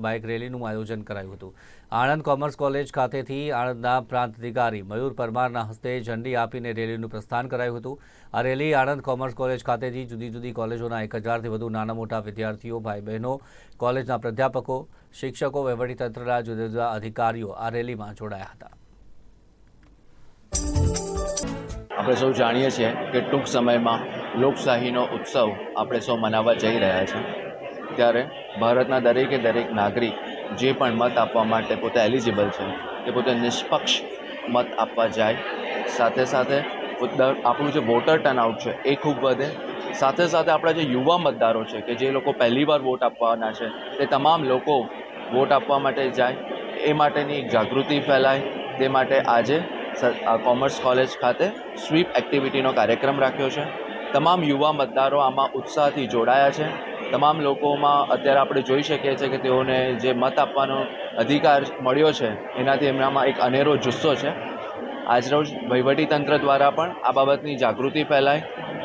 Bike રેલીનું આયોજન કરાયું હતું. આણંદ કોમર્સ કોલેજ ખાતેથી આણંદના પ્રાંત અધિકારી મયુર પરમારના હસ્તે ઝંડી આપીને રેલીનું પ્રસ્થાન કરાયું હતું. આ રેલી આણંદ કોમર્સ કોલેજ ખાતેથી જુદી જુદી કોલેજોના એક હજારથી વધુ નાના મોટા વિદ્યાર્થીઓ ભાઈ બહેનો કોલેજના પ્રાધ્યાપકો, શિક્ષકો, વહીવટીતંત્રના જુદા જુદા અધિકારીઓ આ રેલીમાં જોડાયા હતા. આપણે સૌ જાણીએ છીએ કે ટૂંક સમયમાં લોકશાહીનો ઉત્સવ આપણે સૌ મનાવવા જઈ રહ્યા છે ત્યારે ભારતના દરેકે દરેક નાગરિક જે પણ મત આપવા માટે પોતે એલિજિબલ છે તે પોતે નિષ્પક્ષ મત આપવા જાય. સાથે સાથે આપણું જે વોટર ટર્નઆઉટ છે, એ ખૂબ વધે. સાથે સાથે આપણા જે યુવા મતદારો છે, કે જે લોકો પહેલીવાર વોટ આપવાના છે, તે તમામ લોકો વોટ આપવા માટે જાય. એ માટેની જાગૃતિ ફેલાય. તે માટે આજે કોમર્સ કોલેજ ખાતે સ્વીપ એક્ટિવિટીનો કાર્યક્રમ રાખ્યો છે. તમામ યુવા મતદારો આમાં ઉત્સાહથી જોડાયા છે. તમામ લોકોમાં અત્યારે આપણે જોઈ શકીએ છીએ કે તેઓને જે મત આપવાનો અધિકાર મળ્યો છે, એનાથી એમનામાં એક અનેરો જુસ્સો છે. આજરોજ વહીવટીતંત્ર દ્વારા પણ આ બાબતની જાગૃતિ ફેલાય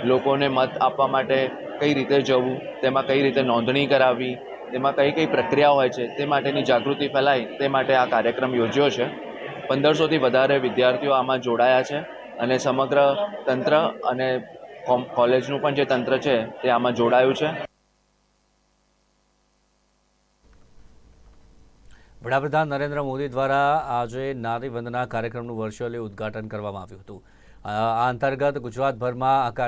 લોકોને મત આપવા માટે કઈ રીતે જવું, તેમાં કઈ રીતે નોંધણી કરાવવી, તેમાં કઈ કઈ પ્રક્રિયા હોય છે, તે માટેની જાગૃતિ ફેલાય તે માટે આ કાર્યક્રમ યોજ્યો છે. પંદરસોથી વધારે વિદ્યાર્થીઓ આમાં જોડાયા છે અને સમગ્ર તંત્ર અને કોલેજનું પણ જે તંત્ર છે, તે આમાં જોડાયું છે. વડાપ્રધાન નરેન્દ્ર મોદી દ્વારા આજે નારી વંદના કાર્યક્રમનું વર્ચ્યુઅલી ઉદ્ઘાટન કરવામાં આવ્યું હતું. આ અંતર્ગત ગુજરાતભરમાં આ